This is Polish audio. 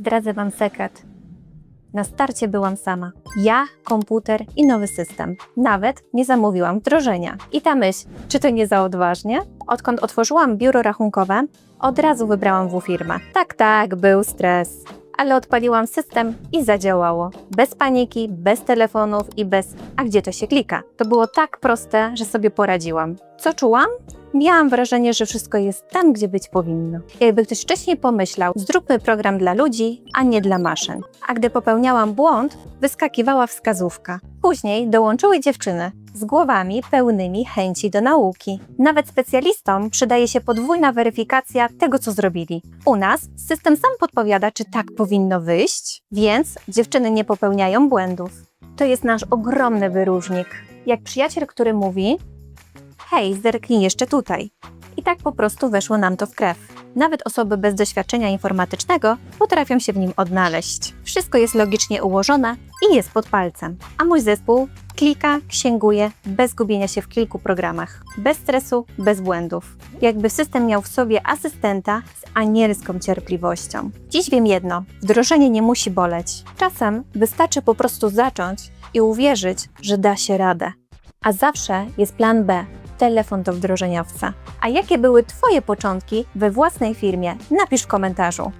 Zdradzę Wam sekret. Na starcie byłam sama. Ja, komputer i nowy system. Nawet nie zamówiłam wdrożenia. I ta myśl, czy to nie za odważnie? Odkąd otworzyłam biuro rachunkowe, od razu wybrałam W firmę. Tak, tak, był stres. Ale odpaliłam system i zadziałało. Bez paniki, bez telefonów i bez a gdzie to się klika. To było tak proste, że sobie poradziłam. Co czułam? Miałam wrażenie, że wszystko jest tam, gdzie być powinno. Jakby ktoś wcześniej pomyślał, zróbmy program dla ludzi, a nie dla maszyn. A gdy popełniałam błąd, wyskakiwała wskazówka. Później dołączyły dziewczyny z głowami pełnymi chęci do nauki. Nawet specjalistom przydaje się podwójna weryfikacja tego, co zrobili. U nas system sam podpowiada, czy tak powinno wyjść, więc dziewczyny nie popełniają błędów. To jest nasz ogromny wyróżnik. Jak przyjaciel, który mówi: Hej, zerknij jeszcze tutaj. I tak po prostu weszło nam to w krew. Nawet osoby bez doświadczenia informatycznego potrafią się w nim odnaleźć. Wszystko jest logicznie ułożone i jest pod palcem. A mój zespół klika, księguje, bez gubienia się w kilku programach. Bez stresu, bez błędów. Jakby system miał w sobie asystenta z anielską cierpliwością. Dziś wiem jedno: wdrożenie nie musi boleć. Czasem wystarczy po prostu zacząć i uwierzyć, że da się radę. A zawsze jest plan B telefon do wdrożeniowca. A jakie były Twoje początki we własnej firmie? Napisz w komentarzu.